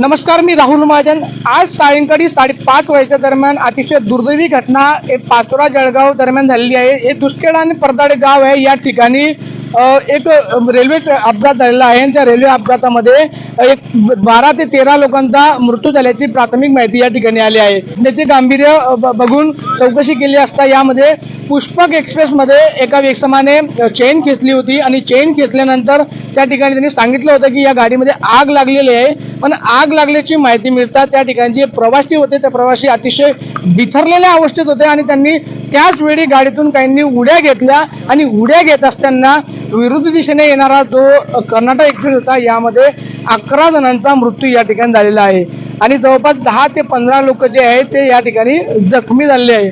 नमस्कार मी राहुल महाजन. आज सायंकाळी साडेपाच वाजेच्या दरम्यान अतिशय दुर्दैवी घटना एक पाचोरा जळगाव दरम्यान झालेली आहे. हे दुष्केळ आणि परदाडे गाव आहे. या ठिकाणी एक रेल्वे अपघात झालेला आहे त्या रेल्वे अपघातामध्ये एक बारा ते तेरा लोकांचा मृत्यू झाल्याची प्राथमिक माहिती या ठिकाणी आली आहे. त्याचे गांभीर्य ब- बघून चौकशी केली असता यामध्ये पुष्पक एक्सप्रेसमध्ये एका व्यक्समाने चेन खेचली होती आणि चेन खेचल्यानंतर त्या ठिकाणी त्यांनी सांगितलं होतं की या गाडीमध्ये आग लागलेली आहे. पण आग लागल्याची माहिती मिळतात त्या ठिकाणी जे प्रवासी होते त्या प्रवासी अतिशय बिथरलेल्या अवस्थेत होते आणि त्यांनी त्याच वेळी गाडीतून काहींनी उड्या घेतल्या आणि उड्या घेत असताना विरुद्ध दिशेने येणारा जो कर्नाटक एक्सप्रेस होता यामध्ये अकरा जणांचा मृत्यू या ठिकाणी झालेला आहे. आणि जवळपास दहा ते पंधरा लोक जे आहेत ते या ठिकाणी जखमी झालेले आहे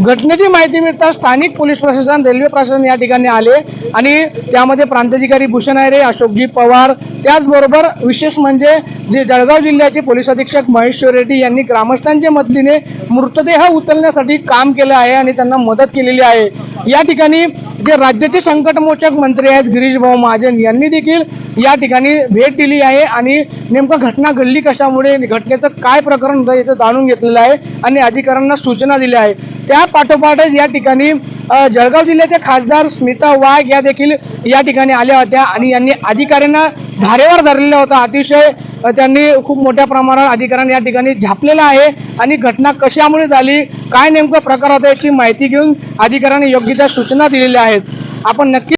घटनेची माहिती मिळता स्थानिक पोलीस प्रशासन रेल्वे प्रशासन या ठिकाणी आले आणि त्यामध्ये प्रांताधिकारी भूषण आयरे अशोकजी पवार. त्याचबरोबर विशेष म्हणजे जे जळगाव जिल्ह्याचे पोलीस अधीक्षक महेश रेड्डी यांनी ग्रामस्थांच्या मदतीने मृतदेह उचलण्यासाठी काम केलं आहे आणि त्यांना मदत केलेली आहे. या ठिकाणी जे राज्याचे संकटमोचक मंत्री आहेत गिरीश भाऊ महाजन यांनी देखील या ठिकाणी भेट दिली आहे आणि नेमकं घटना घडली कशामुळे घटनेचं काय प्रकरण होतं याचं जाणून घेतलेलं आहे आणि अधिकाऱ्यांना सूचना दिल्या आहे त्या पाठोपाठच या ठिकाणी जळगाव जिल्ह्याचे खासदार स्मिता वाघ या देखील या ठिकाणी आल्या होत्या आणि यांनी अधिकाऱ्यांना धारेवर धरलेला होता. अतिशय त्यांनी खूप मोठ्या प्रमाणात अधिकाऱ्यांनी या ठिकाणी झापलेला आहे आणि घटना कशामुळे झाली काय नेमकं प्रकार होता याची माहिती घेऊन अधिकाऱ्यांनी योग्य त्या सूचना दिलेल्या आहेत. आपण नक्की